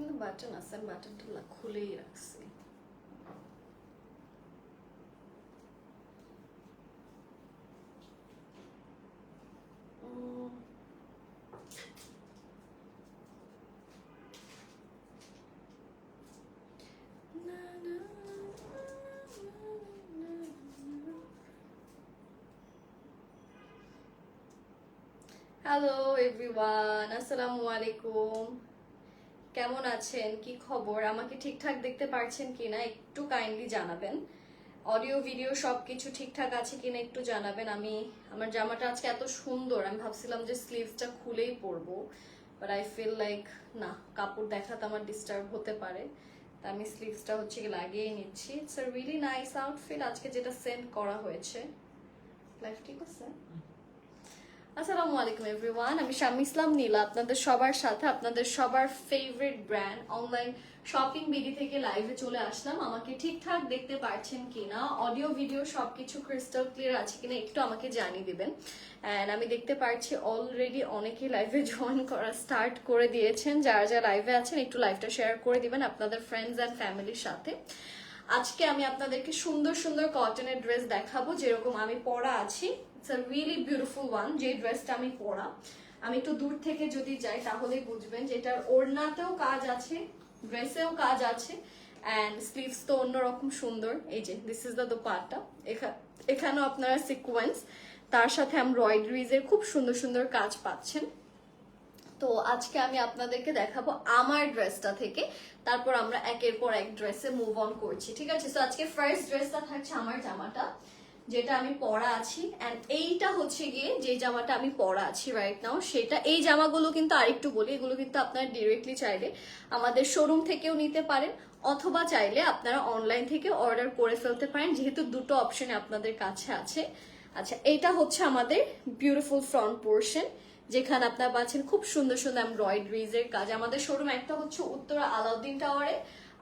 কিন্তু বাটন আছে আমি বাটনটা খুলেই রাখছি উম, না, না, না, না, না। হ্যালো এভরিওয়ান আসসালামু আলাইকুম কেমন আছেন? কি খবর? আমাকে ঠিকঠাক দেখতে পারছেন কিনা একটু কাইন্ডলি জানাবেন। অডিও ভিডিও সব কিছু ঠিকঠাক আছে কিনা একটু জানাবেন। আমি, আমার জামাটা আজকে এত সুন্দর। আমি ভাবছিলাম যে স্লিভসটা খুলেই পরবো বাট আই ফিল লাইক না, কাপড় দেখাতে আমার ডিস্টার্ব হতে পারে। তা আমি স্লিভসটা হচ্ছে লাগিয়েই নিচ্ছি। It's a really nice outfit আজকে যেটা সেন্ড করা হয়েছে। লাইফ ঠিক আছে আসসালামু আলাইকুম এভরিওয়ান আমি শামি ইসলাম নীলা, আপনাদের সবার সাথে, আপনাদের সবার favourite brand online shopping BD থেকে লাইভে চলে আসলাম। আমাকে ঠিকঠাক দেখতে পারছেন কিনা? অডিও ভিডিও সবকিছু ক্রিস্টাল ক্লিয়ার আছে কিনা একটু আমাকে জানিয়ে দিবেন। অ্যান্ড আমি দেখতে পারছি অলরেডি অনেকেই লাইভে জয়েন করা স্টার্ট করে দিয়েছেন। যারা যারা লাইভে আছেন, একটু লাইভটা শেয়ার করে দিবেন আপনাদের ফ্রেন্ডস অ্যান্ড ফ্যামিলির সাথে। আজকে আমি আপনাদেরকে সুন্দর সুন্দর কটনের ড্রেস দেখাবো, যেরকম আমি পরা আছি। It's a really beautiful one যে ড্রেসটা আমি পরা। আমি একটু দূর থেকে যদি যাই, তাহলে বুঝবেন যে এটার ওড়নাতেও কাজ আছে ড্রেসেও কাজ আছে অ্যান্ড স্লিভস তো অন্যরকম সুন্দর। এই যে দিস ইজ দ্য দোপাট্টা এখানেও আপনারা সিকোয়েন্স তার সাথে এমব্রয়ডারিজের খুব সুন্দর সুন্দর কাজ পাচ্ছেন। তো আজকে আমি আপনাদেরকে দেখাবো আমার ড্রেসটা থেকে। তারপর আমরা একের পর এক ড্রেসে মুভ অন করছি, ঠিক আছে? তো আজকে ফার্স্ট ড্রেসটা থাকছে আমার জামাটা। যেটা আমি পরা আছি অ্যান্ড এইটা হচ্ছে গিয়ে যে জামাটা আমি পরা আছি রাইট নাও সেটা, এই জামাগুলো কিন্তু আরেকটু বলি, এগুলো কিন্তু আপনারা ডিরেক্টলি চাইলে আমাদের শোরুম থেকেও নিতে পারেন, অথবা চাইলে আপনারা অনলাইন থেকে অর্ডার করে ফেলতে পারেন, যেহেতু দুটো অপশন আপনাদের কাছে আছে। আচ্ছা এইটা হচ্ছে আমাদের বিউটিফুল ফ্রন্ট পোর্শন যেখানে আপনারা পাচ্ছেন খুব সুন্দর সুন্দর এমব্রয়ডারিজ এর কাজ। আমাদের শোরুম একটা হচ্ছে উত্তরা আলাউদ্দিন টাওয়ারে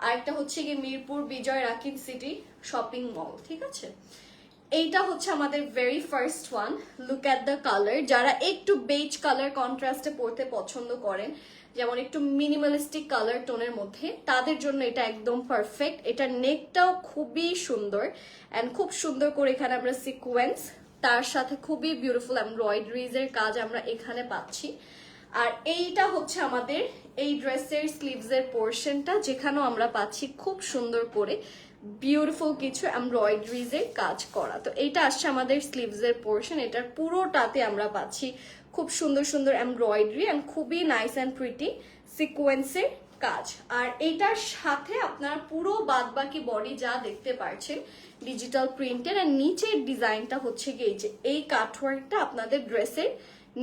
আর একটা হচ্ছে গিয়ে Mirpur Bijoy Rakib City Shopping Mall ঠিক আছে? এইটা হচ্ছে আমাদের very first one look at the colour যারা একটু বেজ কালার কন্ট্রাস্টে পড়তে পছন্দ করেন, যেমন একটু মিনিমালিস্টিক কালার টোনের মধ্যে, তাদের জন্য এটা একদম পারফেক্ট এটা নেকটাও খুবই সুন্দর অ্যান্ড খুব সুন্দর করে এখানে আমরা সিকোয়েন্স তার সাথে খুবই বিউটিফুল এমব্রয়ডারিজ এর কাজ আমরা এখানে পাচ্ছি। আর এইটা হচ্ছে আমাদের এই ড্রেসের স্লিভস এর পোর্শনটা যেখানেও আমরা পাচ্ছি খুব সুন্দর করে বিউটিফুল কিছু এমব্রয়ডারিজ এর কাজ করা। তো এইটা আসছে আমাদের স্লিভস এর পোর্শন এটার পুরোটাতে আমরা পাচ্ছি খুব সুন্দর সুন্দর এমব্রয়ডারি অ্যান্ড খুবই নাইস অ্যান্ড প্রিটি সিকোয়েন্সের কাজ। আর এইটার সাথে আপনারা পুরো বাদ বাকি বডি যা দেখতে পারছেন ডিজিটাল প্রিন্টের আর নিচের ডিজাইনটা হচ্ছে গিয়ে যে এই কাঠওয়ার্কটা আপনাদের ড্রেসের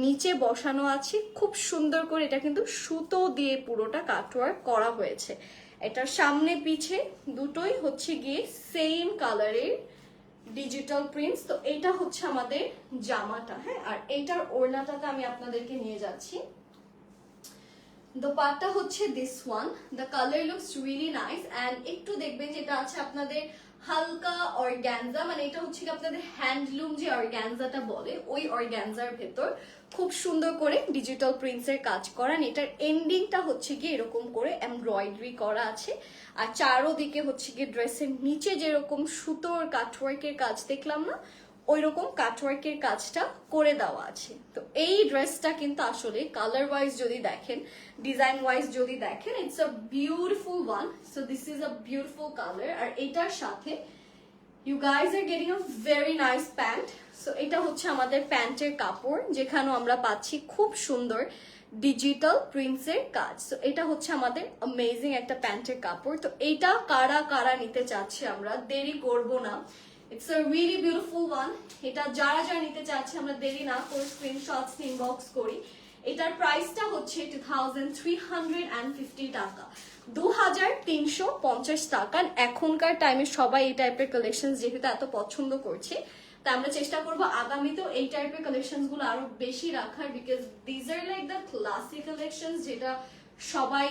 নিচে বসানো আছে। খুব সুন্দর করে এটা কিন্তু সুতো দিয়ে পুরোটা কাটওয়ার্ক করা হয়েছে। এটার সামনে পিছে দুটোই হচ্ছে গিয়ে সেম কালারের ডিজিটাল প্রিন্টস তো এটা হচ্ছে আমাদের জামাটা হ্যাঁ? আর এটার ওড়নাটাতে আমি আপনাদেরকে নিয়ে যাচ্ছি। দোপাট্টা হচ্ছে this one the colour looks really nice and একটু দেখবেন যেটা আছে আপনাদের হালকা অর্গ্যানজা মানে এটা হচ্ছে কি আপনাদের হ্যান্ডলুম যে অর্গ্যানজাটা বলে, ওই অর্গ্যানজার ভেতর খুব সুন্দর করে ডিজিটাল প্রিন্টসের কাজ করান এটার এন্ডিংটা হচ্ছে গিয়ে এরকম করে এমব্রয়ডারি করা আছে। আর চারোদিকে হচ্ছে গিয়ে ড্রেসের নিচে যেরকম সুতোর কাঠওয়ার্কের কাজ দেখলাম না ওই রকম কাটওয়ার্কের কাজটা করে দেওয়া আছে। তো এই ড্রেসটা কিন্তু আসলে কালার ওয়াইজ যদি দেখেন ডিজাইন ওয়াইজ যদি দেখেন it's a beautiful one so this is a beautiful colour আর এটার সাথে you guys are getting a very nice pant so এটা হচ্ছে আমাদের প্যান্টের কাপড়, যেখানেও আমরা পাচ্ছি খুব সুন্দর ডিজিটাল প্রিন্টসের কাজ। তো এটা হচ্ছে আমাদের অ্যামেজিং একটা প্যান্টের কাপড়। তো এটা কারা কারা নিতে চাচ্ছি আমরা দেরি করব না। It's a really beautiful one এটা যারা যারা নিতে চাচ্ছে আমরা দেরি না করে স্ক্রিনশটস ইনবক্স করি। এটার প্রাইসটা হচ্ছে two thousand three hundred and fifty টাকা দু হাজার তিনশো পঞ্চাশ টাকা। এখনকার টাইমে সবাই এই টাইপের কালেকশন যেহেতু এত পছন্দ করছে, তা আমরা চেষ্টা করব আগামীতেও এই টাইপের কালেকশনগুলো আরও বেশি রাখার। Because these are like the classic collection যেটা সবাই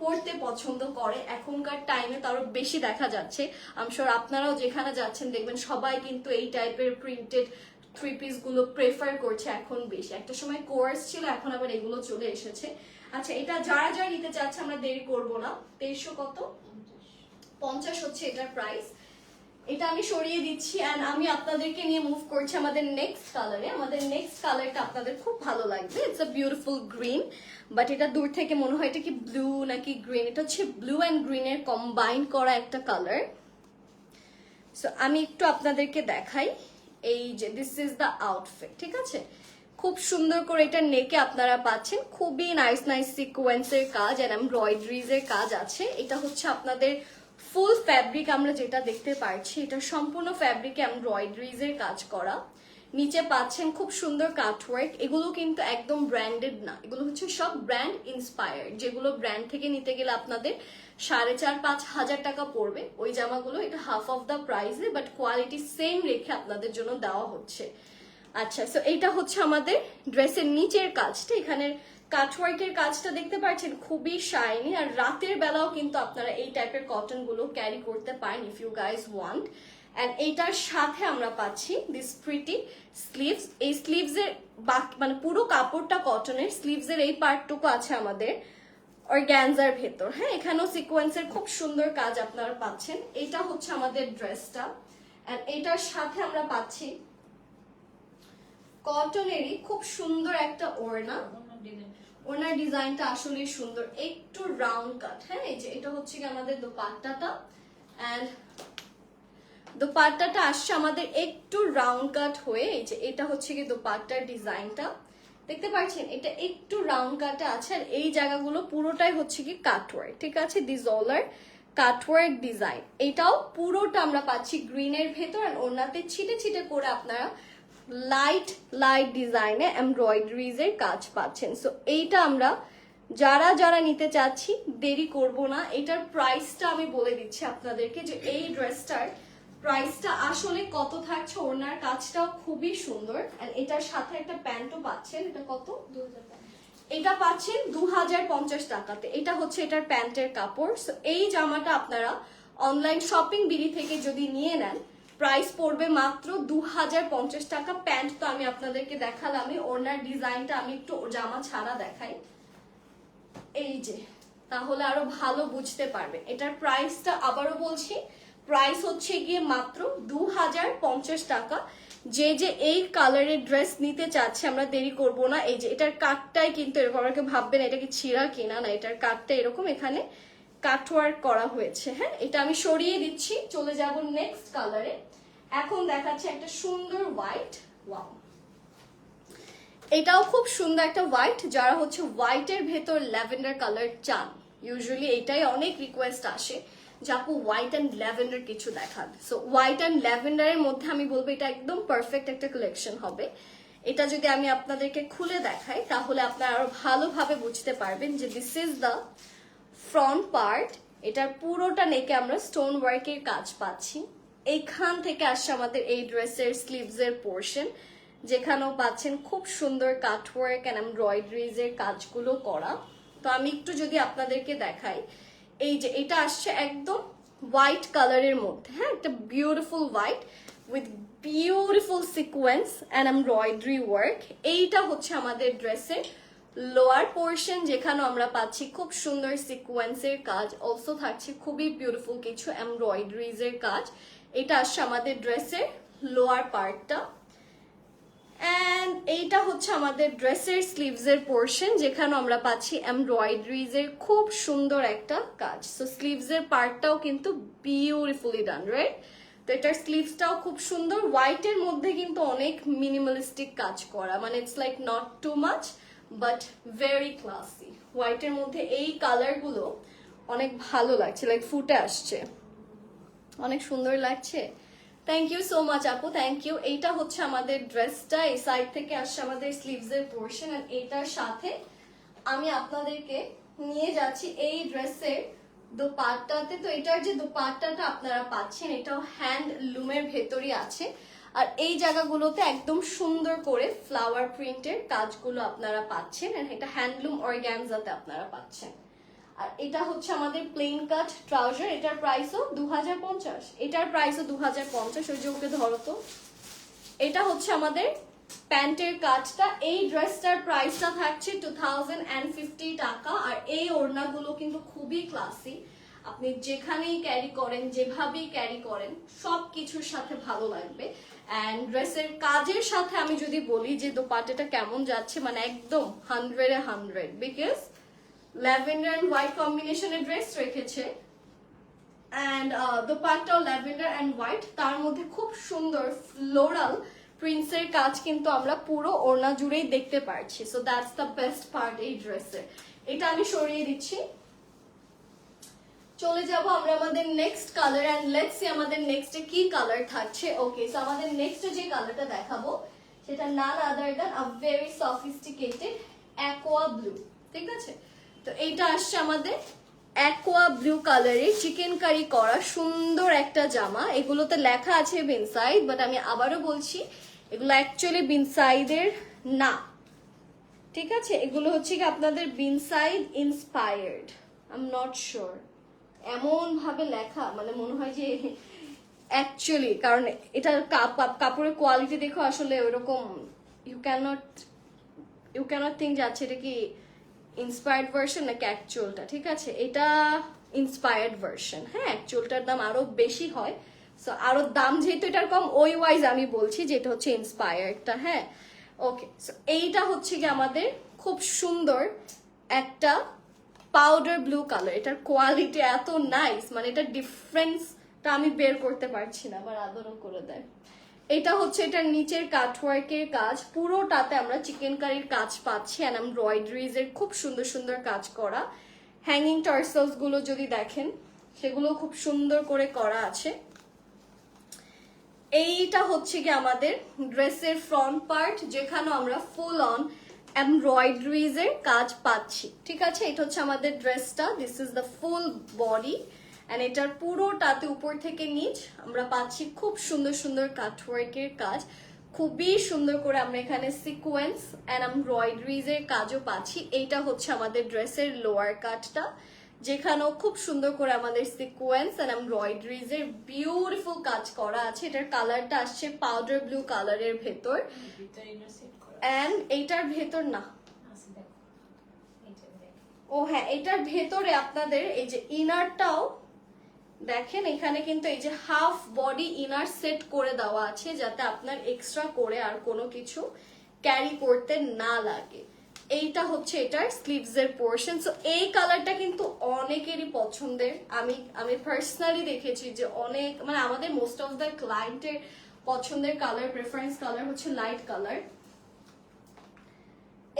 পড়তে পছন্দ করে। এখনকার টাইমে তারও বেশি দেখা যাচ্ছে। আমশোর আপনারাও যেখানে যাচ্ছেন দেখবেন সবাই কিন্তু এই টাইপের প্রিন্টেড থ্রি পিসগুলো প্রেফার করছে এখন বেশি। একটা সময় কোর্স ছিল এখন আবার এগুলো চলে এসেছে। আচ্ছা এটা যারা যারা নিতে চাচ্ছে আমরা দেরি করব না। তেইশশো কত? পঞ্চাশ। হচ্ছে এটার প্রাইস এটা আমি সরিয়ে দিচ্ছি অ্যান্ড আমি আপনাদেরকে নিয়ে মুভ করছি আমাদের নেক্সট কালারে আমাদের নেক্সট কালারটা আপনাদের খুব ভালো লাগবে। It's a beautiful green but এটা দূর থেকে মনে হয়, এটা কি ব্লু নাকি গ্রিন এটা হচ্ছে ব্লু অ্যান্ড গ্রিনের কম্বাইন করা একটা কালার সো আমি একটু আপনাদেরকে দেখাই। এই যে দিস ইজ দ্য আউটফিট ঠিক আছে? খুব সুন্দর করে এটা নেকে আপনারা পাচ্ছেন। খুবই নাইস নাইস সিকোয়েন্সের কাজ আর এমব্রয়ডারিজ এর কাজ আছে। এটা হচ্ছে আপনাদের ফুল ফ্যাব্রিক আমরা যেটা দেখতে পাচ্ছি, এটা সম্পূর্ণ ফ্যাব্রিকে এমব্রয়ডারিজ এর কাজ করা। নিচে পাচ্ছেন খুব সুন্দর কাটওয়ার্ক এগুলো কিন্তু একদম ব্র্যান্ডেড না। এগুলো হচ্ছে সব ব্র্যান্ড ইন্সপায়ার্ড যেগুলো ব্র্যান্ড থেকে নিতে গেলে আপনাদের সাড়ে চার, পাঁচ হাজার টাকা পড়বে। ওই জামাগুলো, এটা হাফ অফ দ্য প্রাইসে বাট কোয়ালিটি সেম রেখে আপনাদের জন্য দেওয়া হচ্ছে। আচ্ছা সো এইটা হচ্ছে আমাদের ড্রেসের নিচের কাজটা। এখানের কাটওয়ার্কের কাজটা দেখতে পাচ্ছেন খুবই শাইনি আর রাতের বেলাও কিন্তু আপনারা এই টাইপের কটনগুলো ক্যারি করতে পারেন if you guys want and এইটার সাথে আমরা পাচ্ছি দিস প্রিটি স্লিভস এই স্লিভসের বাকি মানে পুরো কাপড়টা কটনের স্লিভস এর এই পার্টটুকু আছে আমাদের অর্গ্যানজার ভেতর। হ্যাঁ এখানেও সিকোয়েন্সের খুব সুন্দর কাজ আপনারা পাচ্ছেন। এটা হচ্ছে আমাদের ড্রেসটা অ্যান্ড এটার সাথে আমরা পাচ্ছি কটনেরই খুব সুন্দর একটা ওড়না। ওনার ডিজাইনটা আসলে সুন্দর। একটু রাউন্ড কাট হ্যাঁ? এই যে এটা হচ্ছে কি আমাদের দোপাট্টাটা। অ্যান্ড দোপাট্টাটা আসছে আমাদের একটু রাউন্ড কাট হয়ে, এই যে এটা হচ্ছে কি দোপাট্টার ডিজাইনটা। দেখতে পাচ্ছেন, এটা একটু রাউন্ড কাটে আছে, আর এই জায়গাগুলো পুরোটাই হচ্ছে কি কাটওয়ার্ক ঠিক আছে? আর কাটওয়ার্ক ডিজাইন এটাও পুরোটা আমরা পাচ্ছি গ্রিনের ভেতর আর ওনাতে ছিটে ছিটে করে আপনারা লাইট লাইট ডিজাইনে এমব্রয়ডারিজ এর কাজ পাচ্ছেন। সো এইটা আমরা যারা যারা নিতে চাচ্ছি, দেরি করব না। এটার প্রাইসটা আমি বলে দিচ্ছি আপনাদেরকে যে এই ড্রেসটার প্রাইসটা আসলে কত থাকছে, ওনার কাজটাও খুবই সুন্দর। এটার সাথে একটা প্যান্টও পাচ্ছেন। এটা কত? এটা পাচ্ছেন দু হাজার পঞ্চাশ টাকাতে। এটা হচ্ছে এটার প্যান্টের কাপড়। এই জামাটা আপনারা অনলাইন শপিং বিডি থেকে যদি নিয়ে নেন প্রাইস পড়বে মাত্র দু হাজার পঞ্চাশ টাকা। প্যান্ট তো আমি আপনাদেরকে দেখালামই। ওনার ডিজাইনটা আমি একটু জামা ছাড়া দেখাই। এই যে, তাহলে আরও ভালো বুঝতে পারবে। এটার প্রাইসটা আবারও বলছি প্রাইস হচ্ছে গিয়ে মাত্র দু হাজার পঞ্চাশ টাকা। যে যে এই কালারের ড্রেস নিতে চাচ্ছে, আমরা দেরি করব না। এই যে, এটার কাটটাই কিন্তু এরকম, আমাকে ভাববেন এটা কি ছিঁড়া কিনা না, এটার কাটটা এরকম এখানে। কাটওয়ার্ক করা হয়েছে হ্যাঁ? এটা আমি সরিয়ে দিচ্ছি, চলে যাব নেক্সট কালারে এখন দেখাচ্ছে একটা সুন্দর হোয়াইট ওয়াও এটাও খুব সুন্দর একটা হোয়াইট যারা হচ্ছে হোয়াইটের ভেতর ল্যাভেন্ডার কালার চান। ইউজুয়ালি এটাই অনেক রিকোয়েস্ট আসে যে আপু হোয়াইট অ্যান্ড ল্যাভেন্ডার কিছু দেখান। সো হোয়াইট অ্যান্ড ল্যাভেন্ডারের মধ্যে আমি বলব এটা একদম পারফেক্ট একটা কালেকশন হবে। এটা যদি আমি আপনাদেরকে খুলে দেখাই, তাহলে আপনারা আরও ভালোভাবে বুঝতে পারবেন যে this is the front part এটার পুরোটা নেকে আমরা স্টোন ওয়ার্কের কাজ পাচ্ছি। এইখান থেকে আসছে আমাদের এই ড্রেসের স্লিভস এর পোর্শন যেখানেও পাচ্ছেন খুব সুন্দর কাটওয়ার্ক অ্যান্ড এমব্রয়ডারিজ এর কাজগুলো করা। তো আমি একটু যদি আপনাদেরকে দেখাই, এই যে এটা আসছে একদম হোয়াইট কালারের মধ্যে হ্যাঁ একটা beautiful white with beautiful sequence and embroidery work এইটা হচ্ছে আমাদের ড্রেসের লোয়ার পোর্শন যেখানে আমরা পাচ্ছি খুব সুন্দর সিকোয়েন্সের কাজ। অলসো থাকছে খুবই বিউটিফুল কিছু এমব্রয়ডারিজ এর কাজ। এটা আসছে আমাদের ড্রেসের লোয়ার পার্টটা অ্যান্ড এইটা হচ্ছে আমাদের ড্রেসের স্লিভস এর পোর্শন যেখানে আমরা পাচ্ছি এমব্রয়ডারিজ এর খুব সুন্দর একটা কাজ। সো স্লিভস এর পার্টটাও কিন্তু বিউটিফুলি ডান রাইট তো এটার স্লিভসটাও খুব সুন্দর। হোয়াইটের মধ্যে কিন্তু অনেক মিনিমালিস্টিক কাজ করা। মানে it's like not too much but very classy হোয়াইটের মধ্যে এই কালারগুলো অনেক ভালো লাগছে লাইক ফুটে আসছে। অনেক সুন্দর লাগছে। থ্যাংক ইউ সো মাচ আপু থ্যাংক ইউ এইটা হচ্ছে আমাদের ড্রেসটা এই সাইড থেকে আসছে আমাদের স্লিভস এর পোর্শন আর এইটার সাথে আমি আপনাদেরকে নিয়ে যাচ্ছি এই ড্রেসের দোপাট্টাতে। তো এটার যে দোপাট্টাটা আপনারা পাচ্ছেন, এটাও হ্যান্ড লুমের ভেতরই আছে। আর এই জায়গাগুলোতে একদম সুন্দর করে ফ্লাওয়ার প্রিন্টের কাজগুলো আপনারা পাচ্ছেন এটা হ্যান্ডলুম অর্গ্যানজাতে আপনারা পাচ্ছেন। আর এটা হচ্ছে আমাদের প্লেন কাট ট্রাউজার এটার প্রাইসও দু হাজার পঞ্চাশ। এটার প্রাইসও দু হাজার পঞ্চাশ, ওই যে ওকে ধরো তো। এটা হচ্ছে আমাদের প্যান্টের কাজটা। এই ড্রেসটার প্রাইসটা থাকছে টু টাকা। আর এই ওড়নাগুলো কিন্তু খুবই ক্লাসি আপনি যেখানেই ক্যারি করেন, যেভাবেই ক্যারি করেন সব কিছুর সাথে ভালো লাগবে। অ্যান্ড ড্রেসের কাজের সাথে আমি যদি বলি যে দোপাট্টাটা কেমন যাচ্ছে মানে একদম হান্ড্রেডে hundred because lavender and white কম্বিনেশনের ড্রেস রেখেছে। অ্যান্ড দোপাট্টাও ল্যাভেন্ডার অ্যান্ড হোয়াইট তার মধ্যে খুব সুন্দর ফ্লোরাল প্রিন্সের কাজ কিন্তু আমরা পুরো ওড়না জুড়েই দেখতে পারছি। So that's the best part এই ড্রেসের এটা আমি সরিয়ে দিচ্ছি। চলে যাব আমরা আমাদের নেক্সট কালার এন্ড লেটস আমাদের নেক্সটে কি কালার থাকছে। ওকে সো আমাদের নেক্সটে যে কালারটা দেখাবো, সেটা none other than a very sophisticated aqua blue ঠিক আছে? তো এইটা আসছে আমাদের অ্যাকোয়া ব্লু কালারের চিকেন কারি করা সুন্দর একটা জামা। এগুলোতে লেখা আছে বিনসাইড বাট আমি আবারও বলছি, এগুলো অ্যাকচুয়ালি বিনসাইডের না। ঠিক আছে? এগুলো হচ্ছে কি আপনাদের বিনসাইড inspired I am not sure এমন ভাবে লেখা মানে মনে হয় যে অ্যাকচুয়ালি কারণ এটার কাপ- কাপ- কাপড়ের কোয়ালিটি দেখো আসলে ওরকম you can't you can't think যাচ্ছে এটা কি ইন্সপায়ার্ড ভার্সন নাকি অ্যাকচুয়ালটা ঠিক আছে? এটা ইন্সপায়ার্ড ভার্সন হ্যাঁ অ্যাকচুয়ালটার দাম আরও বেশি হয়। সো আরও দাম যেহেতু এটার কম, ওই ওয়াইজ আমি বলছি যেটা হচ্ছে ইন্সপায়ার্ডটা হ্যাঁ? ওকে সো এইটা হচ্ছে কি আমাদের খুব সুন্দর একটা পাউডার ব্লু কালার এটার কোয়ালিটি এত নাইস মানে এটা ডিফারেন্সটা আমি বের করতে পারছি না, আবার আদরও করে দেয়। এটা হচ্ছে এটার নিচের কাটওয়ার্কের কাজ, পুরোটাতে আমরা চিকেন কারির কাজ পাচ্ছি অ্যান্ড এমব্রয়ডারিজ এর খুব সুন্দর সুন্দর কাজ করা। হ্যাঙ্গিং টার্সেলসগুলো যদি দেখেন, সেগুলো খুব সুন্দর করে করা আছে। এইটা হচ্ছে কি আমাদের ড্রেসের ফ্রন্ট পার্ট যেখানে আমরা ফুল অন এমব্রয়ডারিজ এর কাজ পাচ্ছি। ঠিক আছে? এটা হচ্ছে আমাদের ড্রেসটা। This is the full body and এটার পুরোটাতে উপর থেকে নিচ আমরা পাচ্ছি খুব সুন্দর সুন্দর কাটওয়ার্কের কাজ। খুবই সুন্দর করে আমরা এখানে সিকোয়েন্স অ্যান্ড এমব্রয়ডারিজ এর কাজও পাচ্ছি। এইটা হচ্ছে আমাদের ড্রেসের লোয়ার কাটটা যেখানেও খুব সুন্দর করে আমাদের সিকোয়েন্স অ্যান্ড এমব্রয়ডারিজ এর বিউটিফুল কাজ করা আছে। এটার কালারটা আসছে পাউডার ব্লু কালারের ভেতর। অ্যান্ড এইটার ভেতর না। ও হ্যাঁ এটার ভেতরে আপনাদের এই যে ইনারটাও দেখেন এখানে কিন্তু এই যে হাফ বডি ইনার সেট করে দেওয়া আছে যাতে আপনার এক্সট্রা করে আর কোনো কিছু ক্যারি করতে না লাগে। এইটা হচ্ছে এটার স্লিভস এর পোর্শন সো এই কালারটা কিন্তু অনেকেরই পছন্দের। আমি আমি পার্সোনালি দেখেছি যে অনেক মানে আমাদের মোস্ট অফ দ্য ক্লায়েন্টের পছন্দের কালার প্রেফারেন্স কালার হচ্ছে লাইট কালার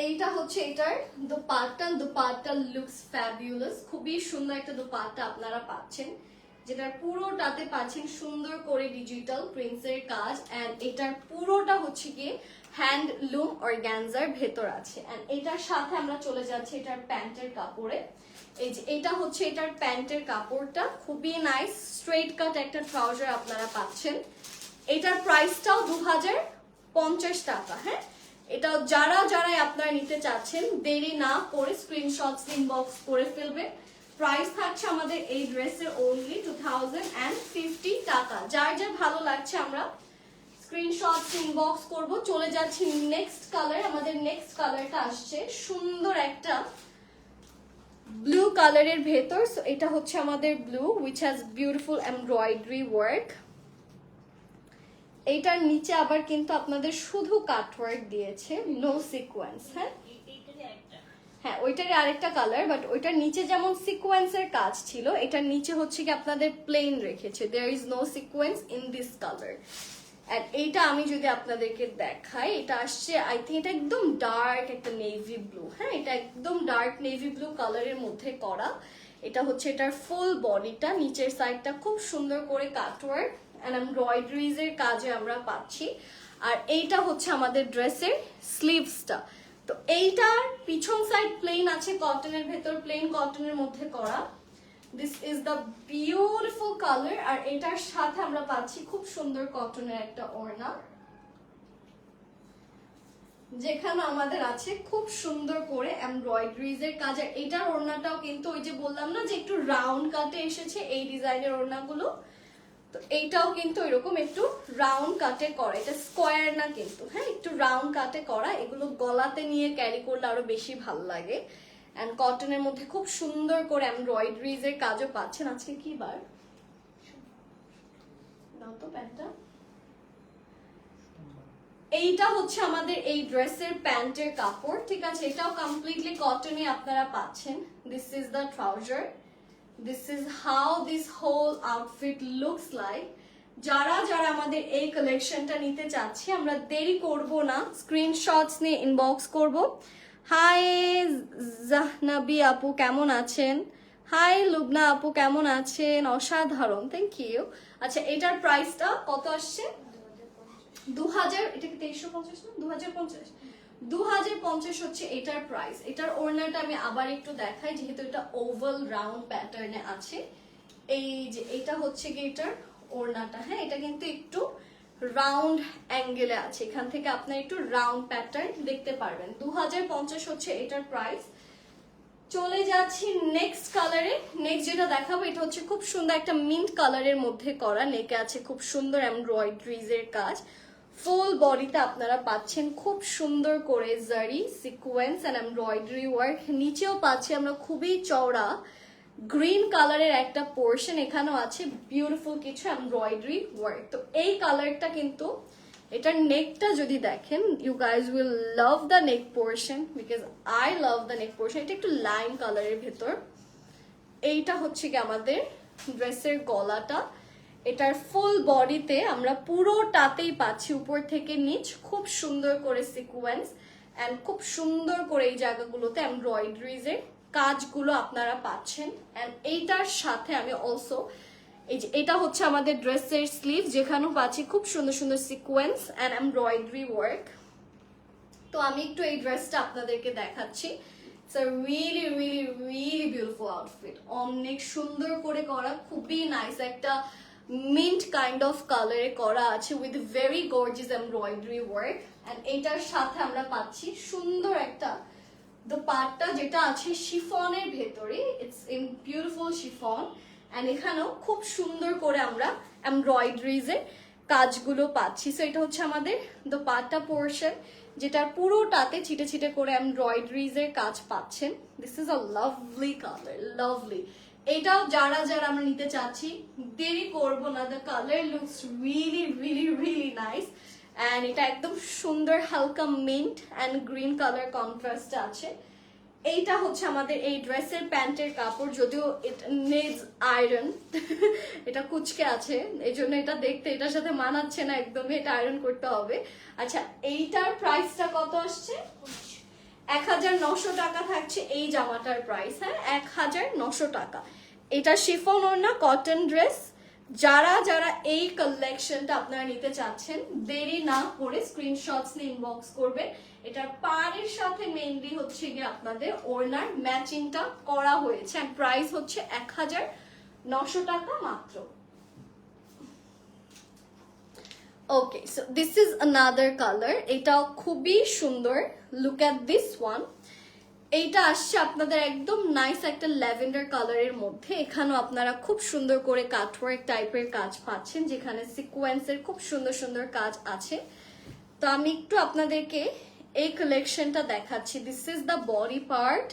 এইটা হচ্ছে এটার দোপাট্টা দোপাট্টা লুকস ফ্যাবিউলাস খুবই সুন্দর একটা দোপাট্টা আপনারা পাচ্ছেন যেটার পুরোটাতে পাচ্ছেন সুন্দর করে ডিজিটাল প্রিন্টসের কাজ এন্ড এটার পুরোটা হচ্ছে গিয়ে হ্যান্ডলুম অর্গ্যানজার ভেতর আছে। এন্ড এটার সাথে আমরা চলে যাচ্ছি এটার প্যান্টের কাপড়ে। এই যে এটা হচ্ছে এটার প্যান্টের কাপড়টা, খুবই নাইস স্ট্রেট কাট একটা ট্রাউজার আপনারা পাচ্ছেন। এটার প্রাইসটাও দু হাজার পঞ্চাশ টাকা হ্যাঁ? এটা যারা যারাই আপনারা নিতে চাচ্ছেন দেরি না করে স্ক্রিনশট ইনবক্স করে ফেলবে। প্রাইস থাকছে আমাদের এই ড্রেসের only two thousand and fifty টাকা। যার যার ভালো লাগছে আমরা স্ক্রিনশট ইনবক্স করব। চলে যাচ্ছি নেক্সট কালার আমাদের নেক্সট কালারটা আসছে সুন্দর একটা ব্লু কালারের ভেতর। So, এটা হচ্ছে আমাদের blue which has beautiful embroidery work এইটার নিচে আবার কিন্তু আপনাদের শুধু কাটওয়ার্ক দিয়েছে নো সিকোয়েন্স হ্যাঁ? হ্যাঁ ওইটারই আরেকটা কালার বাট ওইটার নিচে যেমন সিকোয়েন্সের কাজ ছিল, এটার নিচে হচ্ছে কি আপনাদের প্লেন রেখেছে there is no sequence in this colour and এইটা আমি যদি আপনাদেরকে দেখাই, এটা আসছে আই থিঙ্ক এটা একদম ডার্ক একটা নেভি ব্লু হ্যাঁ? এটা একদম ডার্ক নেভি ব্লু কালারের মধ্যে করা। এটা হচ্ছে এটার ফুল বডিটা নিচের সাইডটা খুব সুন্দর করে কাটওয়ার্ক অ্যান্ড এমব্রয়ডারিজ এর কাজে আমরা পাচ্ছি। আর এইটা হচ্ছে আমাদের ড্রেসের স্লিভসটা তো এইটার পিছন সাইড প্লেন আছে কটনের ভেতর প্লেন কটনের মধ্যে করা। This is the beautiful colour আর এটার সাথে আমরা পাচ্ছি খুব সুন্দর কটনের একটা ওড়না। যেখানে আমাদের আছে খুব সুন্দর করে এমব্রয়ডারিজ এর কাজ, আর এটার ওড়নাটাও কিন্তু ওই যে বললাম না যে একটু রাউন্ড কাটে এসেছে, এই ডিজাইনের ওড়নাগুলো। তো এইটাও কিন্তু এরকম একটু রাউন্ড কাটে করা, এটা স্কোয়ার না কিন্তু হ্যাঁ একটু রাউন্ড কাটে করা, এগুলো গলাতে নিয়ে ক্যারি করলে আরও বেশি ভালো লাগে। অ্যান্ড কটনের মধ্যে খুব সুন্দর করে এমব্রয়ডারিজ এর কাজও পাচ্ছেন। আজকে কি বার? তো প্যান্টটা। এইটা হচ্ছে আমাদের এই ড্রেসের প্যান্টের কাপড়, ঠিক আছে? এটাও কমপ্লিটলি কটনে আপনারা পাচ্ছেন। This is the trouser this is how this whole outfit looks like যারা যারা আমাদের এই কালেকশনটা নিতে চাচ্ছে আমরা দেরি করব না। স্ক্রিনশটস নিয়ে ইনবক্স করব। হাই জাহনাবি আপু কেমন আছেন? হাই লুবনা আপু কেমন আছেন? অসাধারণ থ্যাংক ইউ আচ্ছা এটার প্রাইসটা কত আসছে? দু হাজার এটা কি তেইশশো পঞ্চাশ না? দু হাজার পঞ্চাশ। দু হাজার পঞ্চাশ হচ্ছে এটার প্রাইস এটার ওড়নাটা আমি আবার একটু দেখাই, যেহেতু এটা ওভাল রাউন্ড প্যাটার্নে আছে। এই যে এটা হচ্ছে কি এটার ওড়নাটা হ্যাঁ এটা কিন্তু একটু রাউন্ড অ্যাঙ্গেলে আছে। এখান থেকে আপনার একটু রাউন্ড প্যাটার্ন দেখতে পারবেন। দু হাজার পঞ্চাশ হচ্ছে এটার প্রাইস চলে যাচ্ছি নেক্সট কালারে নেক্সট যেটা দেখাবো, এটা হচ্ছে খুব সুন্দর একটা মিন্ট কালারের মধ্যে করা। নেকে আছে খুব সুন্দর এমব্রয়ডারিজ এর কাজ। ফুল বডিতে আপনারা পাচ্ছেন খুব সুন্দর করে জারি সিকোয়েন্স অ্যান্ড এমব্রয়ডারি ওয়ার্ক নিচেও পাচ্ছি আমরা খুবই চওড়া। গ্রিন কালারের একটা পোর্শন এখানেও আছে বিউটিফুল কিছু এমব্রয়ডারি ওয়ার্ক তো এই কালারটা কিন্তু, এটার নেকটা যদি দেখেন you guys will love the neck portion because I love the neck portion এটা একটু লাইম কালারের ভেতর। এইটা হচ্ছে কি আমাদের ড্রেসের গলাটা। এটার ফুল বডিতে আমরা পুরোটাতেই পাচ্ছি উপর থেকে নিচ। খুব সুন্দর করে সিকোয়েন্স অ্যান্ড খুব সুন্দর করে এই জায়গাগুলোতে এমব্রয়ডারিজের কাজগুলো আপনারা পাচ্ছেন। অ্যান্ড এইটার সাথে আমি অলসো এই যে এটা হচ্ছে আমাদের ড্রেসের স্লিভ যেখানেও পাচ্ছি খুব সুন্দর সুন্দর সিকোয়েন্স অ্যান্ড এমব্রয়ডারি ওয়ার্ক তো আমি একটু এই ড্রেসটা আপনাদেরকে দেখাচ্ছি। Really really really beautiful outfit অনেক সুন্দর করে করা, খুবই নাইস একটা মিন্ট কাইন্ড অফ কালারে করা আছে with very gorgeous embroidery work and এটার সাথে আমরা পাচ্ছি সুন্দর একটা দ্য পার্টটা যেটা আছে শিফনের ভেতরে। It's in beautiful chiffon and এখানেও খুব সুন্দর করে আমরা এমব্রয়ডারিজের কাজগুলো পাচ্ছি। সো এটা হচ্ছে আমাদের দ্য পার্টটা পোর্শন যেটার পুরোটাতে ছিটে ছিটে করে এমব্রয়ডারিজের কাজ পাচ্ছেন। This is a lovely colour lovely এটাও যারা যারা আমরা নিতে চাচ্ছি, দেরি করব না the colour looks really really really nice and এটা একদম সুন্দর হালকা mint and green colour contrast আছে। এইটা হচ্ছে আমাদের এই ড্রেসের প্যান্টের কাপড়, যদিও এটা নেজ আয়রন এটা কুচকে আছে এই জন্য এটা দেখতে, এটার সাথে মানাচ্ছে না একদমই, এটা আয়রন করতে হবে। আচ্ছা এইটার প্রাইসটা কত আসছে? এক হাজার নশো টাকা থাকছে এই জামাটার প্রাইস হ্যাঁ? এক হাজার নশো টাকা। এটা শিফন ওড়না কটন ড্রেস যারা যারা এই কালেকশনটা আপনারা নিতে চাচ্ছেন, দেরি না করে স্ক্রিনশটস নিয়ে ইনবক্স করবেন। এটার পাড়ের সাথে মেইনলি হচ্ছে গিয়ে আপনাদের ওড়নার ম্যাচিংটা করা হয়েছে। অ্যান্ড প্রাইস হচ্ছে এক হাজার নশো টাকা মাত্র। Okay so this is another colour এটাও খুবই সুন্দর। লুক অ্যাট দিস ওয়ান এইটা আসছে আপনাদের একদম নাইস একটা ল্যাভেন্ডার কালারের মধ্যে। এখানেও আপনারা খুব সুন্দর করে কাটওয়ার্ক টাইপের কাজ পাচ্ছেন, যেখানে সিকোয়েন্সের খুব সুন্দর সুন্দর কাজ আছে। তো আমি একটু আপনাদেরকে এই কালেকশনটা দেখাচ্ছি। This is the body part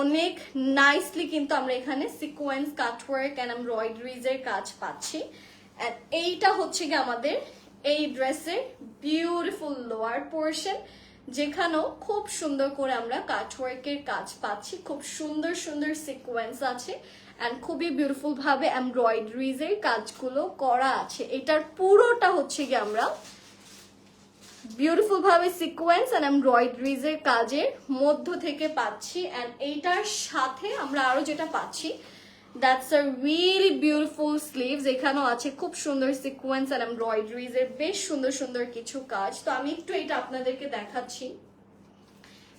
অনেক নাইসলি কিন্তু আমরা এখানে সিকোয়েন্স কাটওয়ার্ক অ্যান্ড এমব্রয়ডারিজ এর কাজ পাচ্ছি। এইটা হচ্ছে কি আমাদের এই ড্রেসের বিউটিফুল লোয়ার পোর্শন যেখানেও খুব সুন্দর করে আমরা কাটওয়ার্কের কাজ পাচ্ছি। খুব সুন্দর সুন্দর সিকোয়েন্স আছে অ্যান্ড খুবই বিউটিফুল ভাবে এমব্রয়ডারিজ এর কাজগুলো করা আছে। এটার পুরোটা হচ্ছে কি আমরা বিউটিফুল ভাবে সিকোয়েন্স অ্যান্ড এমব্রয়ডারিজ এর কাজের মধ্য থেকে পাচ্ছি অ্যান্ড এইটার সাথে আমরা আরও যেটা পাচ্ছি that's a really beautiful sleeves এখানেও আছে খুব সুন্দর সিকোয়েন্স অ্যান্ড এমব্রয়ডারিজ এর বেশ সুন্দর সুন্দর কিছু কাজ। তো আমি একটু এটা আপনাদেরকে দেখাচ্ছি।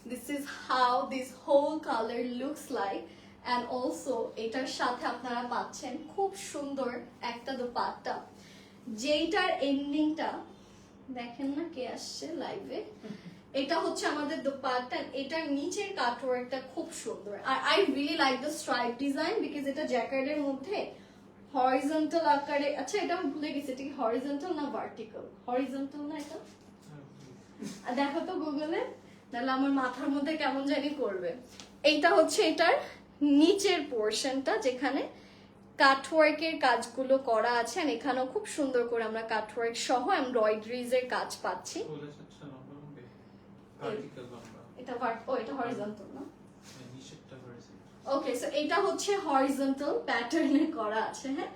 This is how this whole colour looks like and also এটার সাথে আপনারা পাচ্ছেন খুব সুন্দর একটা দোপাট্টা। যেইটার এন্ডিংটা দেখেন না কে আসছে লাইভে এটা হচ্ছে আমাদের দোপাট্টা, এটার নিচের কাটওয়ার্কটা খুব সুন্দর। আর I really like the stripe design because এটা জ্যাকার্ডের মধ্যে হরিজন্টাল আকারে আচ্ছা এটা আমি ভুলে গেছি, এটা কি হরিজন্টাল না ভার্টিক্যাল হরিজন্টাল না এটা? আর দেখো তো গুগলে তাহলে আমার মাথার মধ্যে কেমন জানি করবে। এইটা হচ্ছে এটার নিচের পোর্শনটা যেখানে কাঠওয়ার্কের কাজগুলো করা আছে। এখানেও খুব সুন্দর করে আমরা কাঠওয়ার্ক সহ এমব্রয়ডারিজ এর কাজ পাচ্ছি বলে যাচ্ছে লম্বা লম্বে ভার্টিক্যাল লম্বা এটা ভার্ট ও এটা হরিজন্টাল না নিচেরটা ওকে সো এটা হচ্ছে হরিজন্টাল প্যাটার্নে করা আছে হ্যাঁ?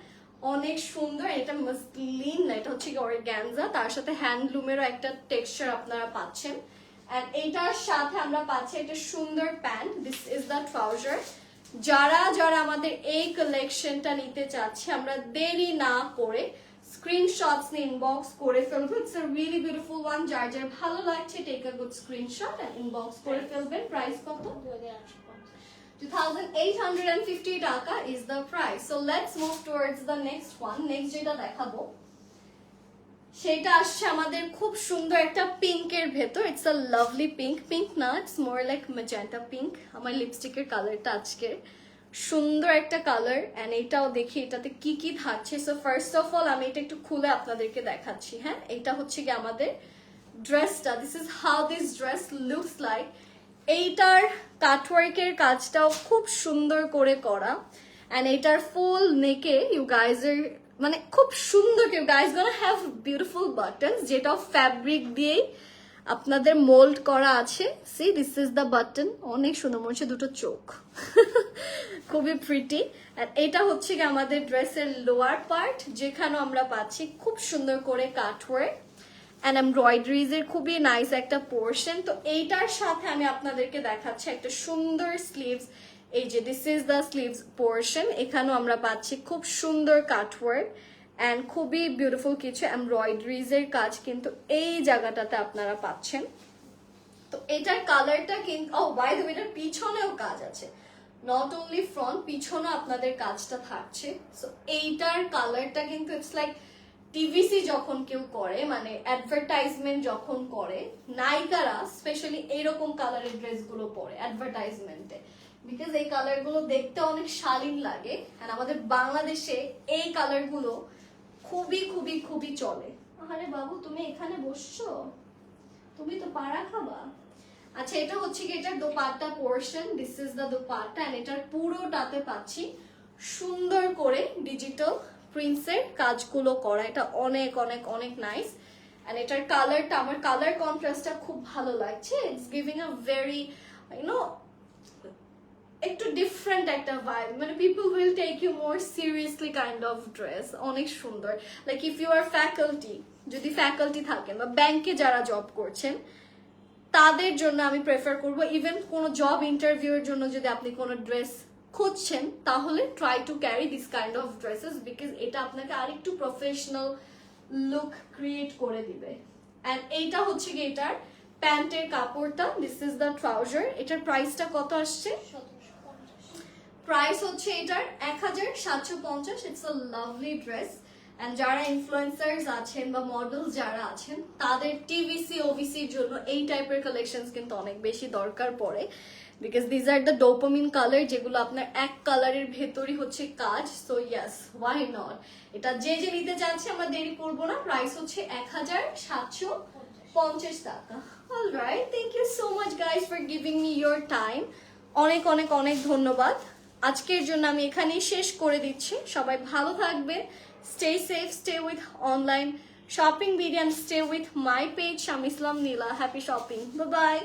অনেক সুন্দর এটা মাসলিন না এটা হচ্ছে অর্গ্যানজা তার সাথে হ্যান্ডলুমেরও একটা টেক্সচার আপনারা পাচ্ছেন। এন্ড এটার সাথে আমরা পাচ্ছি একটা সুন্দর pant this is the trouser যারা যারা আমাদের এই কালেকশনটা নিতে চাচ্ছে আমরা দেরি না করে স্ক্রিনশটস ইনবক্স করে ফেলব it's a really beautiful one যার যার ভালো লাগছে take a good screenshot and inbox করে ফেলবেন। প্রাইস কত? দুই হাজার আটশো পঞ্চাশ। 2850 টাকা is the price. So let's move towards the next one. Next যেটা দেখাবো সেটা আসছে আমাদের খুব সুন্দর একটা পিঙ্কের ভেতর। It's a lovely pink pink না it's more like magenta pink আমার লিপস্টিকের কালারটা আজকে সুন্দর একটা কালার অ্যান্ড এটাও দেখি এটাতে কি কি থাকছে। সো ফার্স্ট অফ অল আমি এটা একটু খুলে আপনাদেরকে দেখাচ্ছি হ্যাঁ? এটা হচ্ছে কি আমাদের ড্রেসটা this is how this dress looks like এইটার কাটওয়ার্কের কাজটাও খুব সুন্দর করে করা। অ্যান্ড এইটার ফুল নেকে ইউ গাইজের মানে খুব সুন্দর you guys gonna have beautiful button যেটাও ফ্যাব্রিক দিয়েই আপনাদের মোল্ড করা আছে। See this is the button অনেক সুন্দর, মনে হচ্ছে দুটো চোখ। খুবই প্রিটি এটা হচ্ছে কি আমাদের ড্রেসের লোয়ার পার্ট যেখানেও আমরা পাচ্ছি খুব সুন্দর করে কাটওয়ার্ক অ্যান্ড এমব্রয়ডারিজ এর খুবই নাইস একটা পোর্শন তো এইটার সাথে আমি আপনাদেরকে দেখাচ্ছি একটা সুন্দর স্লিভস এই যে this is the sleeves portion এখানেও আমরা পাচ্ছি খুব সুন্দর কাটওয়ার্ক অ্যান্ড খুবই বিউটিফুল কিছু এমব্রয়ডারিজ এর কাজ কিন্তু এই জায়গাটাতে আপনারা পাচ্ছেন। তো এটার কালারটা কিন্তু ও বাই দ্য এটার পিছনেও কাজ আছে। নট অনলি ফ্রন্ট পিছনেও আপনাদের কাজটা থাকছে। সো এইটার কালারটা কিন্তু ইটস লাইক টিভিসি যখন কেউ করে মানে অ্যাডভার্টাইজমেন্ট যখন করে, নায়িকারা স্পেশালি এইরকম কালারের ড্রেসগুলো পরে অ্যাডভার্টাইজমেন্টে বিকজ এই কালারগুলো দেখতে অনেক শালীন লাগে। আর আমাদের বাংলাদেশে এই কালারগুলো খুবই খুবই খুবই চলে। আরে বাবু, তুমি এখানে বসছো? তুমি তো পাড়া খাবা। আচ্ছা এটা হচ্ছে কি, এটার dupatta portion this is the dupatta and এটার পুরোটাতে পাচ্ছি সুন্দর করে ডিজিটাল প্রিন্টসের কাজগুলো করা। এটা অনেক অনেক অনেক নাইস এন্ড এটার কালারটা আমার কালার কন্ট্রাস্টটা খুব ভালো লাগছে। It's giving a very you know একটু ডিফারেন্ট একটা ভাইব মানে people will take you more seriously kind of dress অনেক সুন্দর। Like if you are faculty যদি ফ্যাকাল্টি থাকেন বা ব্যাংকে যারা জব করছেন, তাদের জন্য আমি প্রেফার করব ইভেন কোনো জব ইন্টারভিউর জন্য যদি আপনি কোনো ড্রেস খুঁজছেন, তাহলে try to carry this kind of dresses because এটা আপনাকে আরেকটু প্রফেশনাল লুক ক্রিয়েট করে দিবে। অ্যান্ড এইটা হচ্ছে কি এটার প্যান্টের কাপড়টা দিস ইজ দ্য ট্রাউজার এটার প্রাইসটা কত আসছে? প্রাইস হচ্ছে এটার এক হাজার সাতশো পঞ্চাশ। It's a lovely dress and যারা ইনফ্লুয়েন্সার্স আছেন বা মডেল যারা আছেন, তাদের টিভিসি ওবিসির জন্য এই টাইপের কালেকশন কিন্তু অনেক বেশি দরকার পড়ে। Because these are the dopamine colour যেগুলো আপনার এক কালারের ভেতরই হচ্ছে কাজ। সো ইয়াস ওয়াই নট এটা যে যে নিতে চাচ্ছে, আমরা দেরি করব না। প্রাইস হচ্ছে এক হাজার সাতশো পঞ্চাশ টাকা। All right thank you so much guys for giving me your time অনেক অনেক অনেক ধন্যবাদ। আজকের জন্য আমি এখানেই শেষ করে দিচ্ছি। সবাই ভালো থাকবে stay safe stay with online shopping BD and stay with my page Sham Islam Nila happy shopping bye